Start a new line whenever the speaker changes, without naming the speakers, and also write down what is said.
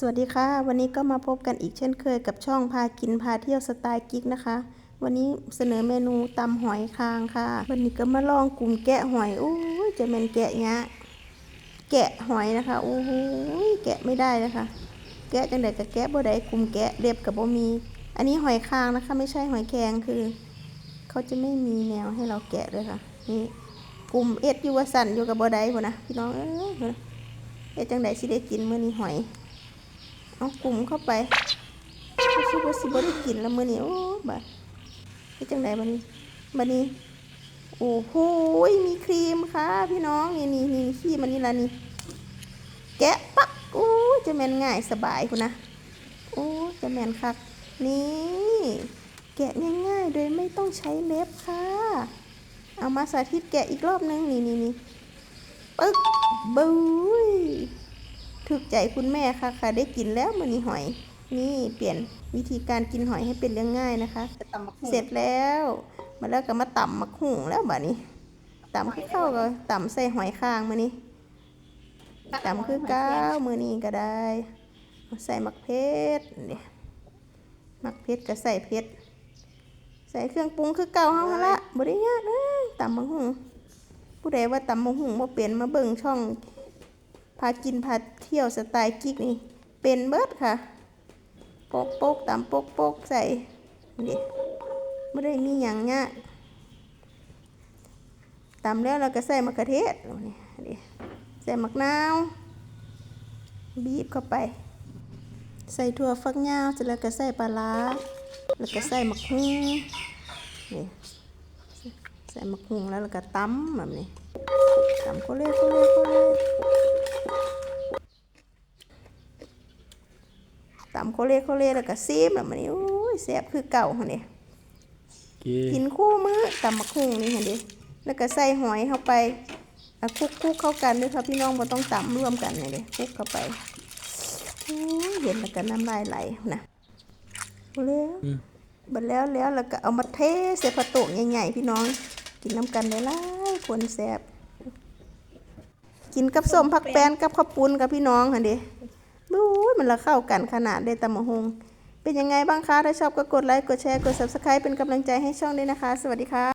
สวัสดีค่ะ วันนี้ก็มาพบกันอีกเช่นเคยกับช่องพากินพาเที่ยวสไตล์กิ๊กนะคะ วันนี้เสนอเมนูตำหอยคางค่ะ วันนี้ก็มาลองกลุ่มแกะหอยโอ้ยจะเป็นแกะเนี้ยแกะหอยนะคะโอ้โหแกะไม่ได้นะคะ แกะจังใดกับแกะบ่ได้กลุ่มแกะเด็บกับบ่มี อันนี้หอยคางนะคะ ไม่ใช่หอยแครงคือเขาจะไม่มีแนวให้เราแกะเลยค่ะนี่กลุ่มเอ็ดยูวสันอยู่กับบ่ได้พ่นะพี่น้องเอ้ยพุ่นนะเอ็ดจังใดสิได้กินมื้อนี้หอย เอากลุ่มเข้าไปคิดว่าสิบ่ได้กินแล้วมื้อนี้โอ้บัดเฮ็ดจังไดบัดนี้บัดนี้ โอ้โหมีครีมค่ะ พี่น้อง นี่นี่นี่ครีมอันนี้ล่ะนี่ แกะปักโอ้จะแม่นง่ายสบายพุ่นนะโอ้จะแม่นคักนี่ แกะง่ายๆ โดยไม่ต้องใช้เล็บค่ะ เอามาสาธิตแกะอีกรอบนึง นี่นี่นี่ปึ๊กบุ้ย ถูกใจคุณแม่ค่ะค่ะ ได้กินแล้วมันนี่หอย นี่เปลี่ยนวิธีการกินหอยให้เป็นเรื่องง่ายนะคะ
ตำบักหุ่ง
เสร็จแล้ว มาแล้วก็มาตำมะขุ่งแล้วบัดนี้ตำคือเข้าก็ตำใส่หอยคางมานี่ตำคือก้าวมือนี้ก็ได้เอาใส่มักเพชรเนี่ยมักเพชรก็ใส่เพชรใส่เครื่องปรุงคือเก่าเฮาหั่นละบ่ได้ยากเด้อตำมะหุ่งผู้ใดว่าตำมะหุ่งบ่เป็นมาเบิ่งช่อง พากินพาเที่ยวสไตล์กิ๊กนี่ เป็นเบิดค่ะโปกโปกตามโปกโปกใส่เด็ไม่ได้มีอย่างเงี้ยตำแล้วเราก็ใส่มะเขือเทศนี่ด็ใส่มะนาว บีบเข้าไป ใส่ถั่วฝักยาวเสร็จแล้วก็ใส่ปลาร้าแล้วก็ใส่มะฮุ่งนี่ใส่มะฮุ่งแล้วเราก็ตำแบบนี้ตำโคเล่โคเล่โคเล่ ตำโคเล่โคเล่แล้วก็ซีมแล้วมันนี่โอ้ยแซ่บคือเก่าหั่นนี่กินคู่มื้อตำมะคุงนี่หั่นดิแล้วก็ใส่หอยเข้าไปอะคลุกคลุกเข้ากันด้วยค่ะพี่น้องบ่ต้องตำรวมกันนี่เด้คลุกเข้าไปโอ้ยเห็นแล้วก็น้ำลายไหลนะเอาแล้วบัดแล้วแล้วแล้วก็เอามาเทใส่ผ้าโต๊ะใหญ่ๆพี่น้อง กินน้ำกันได้หลายคนแซ่บกินกับส้มผักแป้นกับข้าวปุ้นกับพี่น้องหั่นดิ บู๊ยมันละเข้ากันขนาดเด้ตำมะฮงเป็นยังไงบ้างคะ ถ้าชอบก็กดไลค์ กดแชร์ กด subscribe เป็นกำลังใจให้ช่องด้วยนะคะ สวัสดีค่ะ